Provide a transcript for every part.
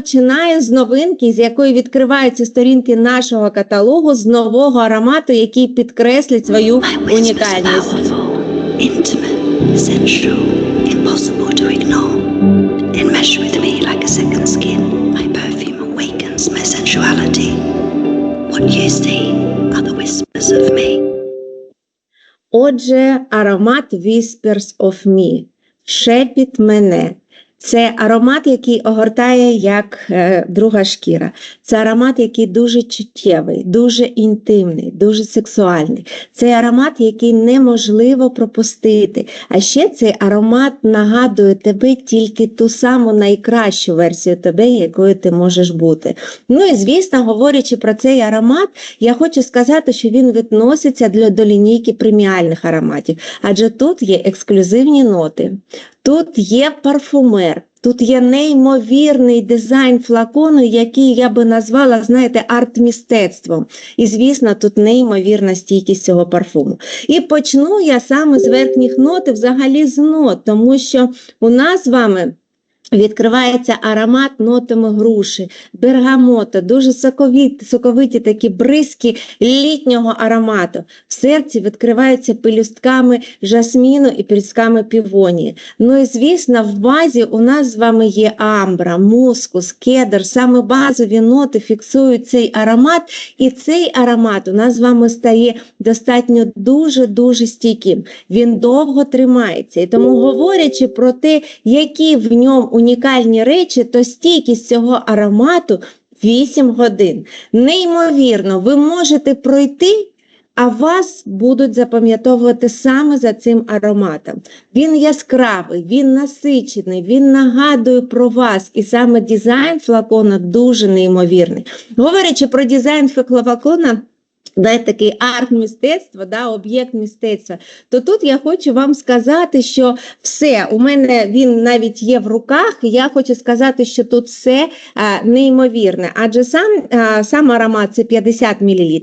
починаю з новинки, з якої відкриваються сторінки нашого каталогу з нового аромату, який підкреслить свою унікальність. Отже, аромат Whispers of Me. Шепіт мене. Це аромат, який огортає як е, друга шкіра. Це аромат, який дуже чуттєвий, дуже інтимний, дуже сексуальний. Це аромат, який неможливо пропустити. А ще цей аромат нагадує тебе тільки ту саму найкращу версію тебе, якою ти можеш бути. Ну і звісно, говорячи про цей аромат, я хочу сказати, що він відноситься для, до лінійки преміальних ароматів, адже тут є ексклюзивні ноти, тут є парфумер. Тут є неймовірний дизайн флакону, який я би назвала, знаєте, арт-містецтвом. І, звісно, тут неймовірна стійкість цього парфуму. І почну я саме з верхніх нот, і взагалі з нот, тому що у нас з вами. Відкривається аромат нотами груші, бергамота, дуже соковиті, соковиті такі бризки літнього аромату. В серці відкриваються пелюстками жасміну і пелюстками півонії. Ну і звісно, в базі у нас з вами є амбра, мускус, кедр. Саме базові ноти фіксують цей аромат, і цей аромат у нас з вами стає достатньо дуже-дуже стійким. Він довго тримається. І тому, говорячи про те, які в ньому унікальні речі, то стійкість цього аромату 8 годин. Неймовірно, ви можете пройти. А вас будуть запам'ятовувати саме за цим ароматом. Він яскравий, він насичений, він нагадує про вас. І саме дизайн флакона дуже неймовірний. Говорячи про дизайн флакона, да, такий арт мистецтва, да, об'єкт мистецтва, то тут я хочу вам сказати, що все, у мене він навіть є в руках, і я хочу сказати, що тут все а, неймовірне. Адже сам, а, сам аромат це 50 мл.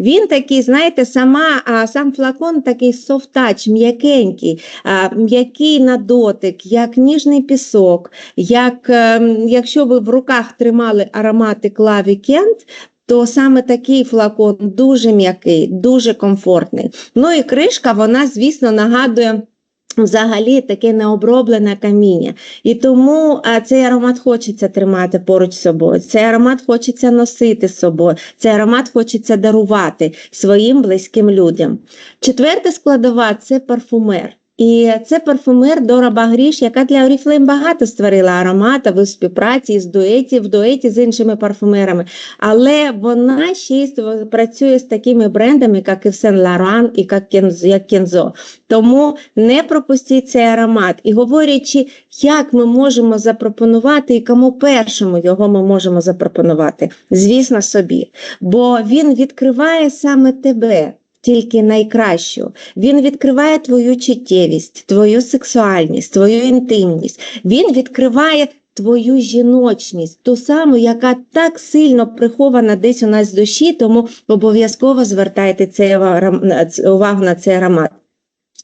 Він такий, знаєте, сама, а, сам флакон такий софт-тач, м'якенький, а, м'який на дотик, як ніжний пісок, як ем, якщо ви в руках тримали аромати Клаві Кент, то саме такий флакон дуже м'який, дуже комфортний. Ну і кришка, вона, звісно, нагадує. Взагалі таке необроблене каміння. І тому а, цей аромат хочеться тримати поруч з собою. Цей аромат хочеться носити з собою. Цей аромат хочеться дарувати своїм близьким людям. Четверта складова це парфумер. І це парфумер Дора Багріш, яка для Oriflame багато створила ароматів у співпраці з дуеті, в дуеті з іншими парфумерами. Але вона ще й працює з такими брендами, як і Saint Laurent і як Kenzo. Тому не пропустіть цей аромат. І говорячи, як ми можемо запропонувати і кому першому його ми можемо запропонувати, звісно, собі. Бо він відкриває саме тебе тільки найкращу. Він відкриває твою чуттєвість, твою сексуальність, твою інтимність. Він відкриває твою жіночність, ту саму, яка так сильно прихована десь у нас в душі, тому обов'язково звертайте цей увагу на цей аромат.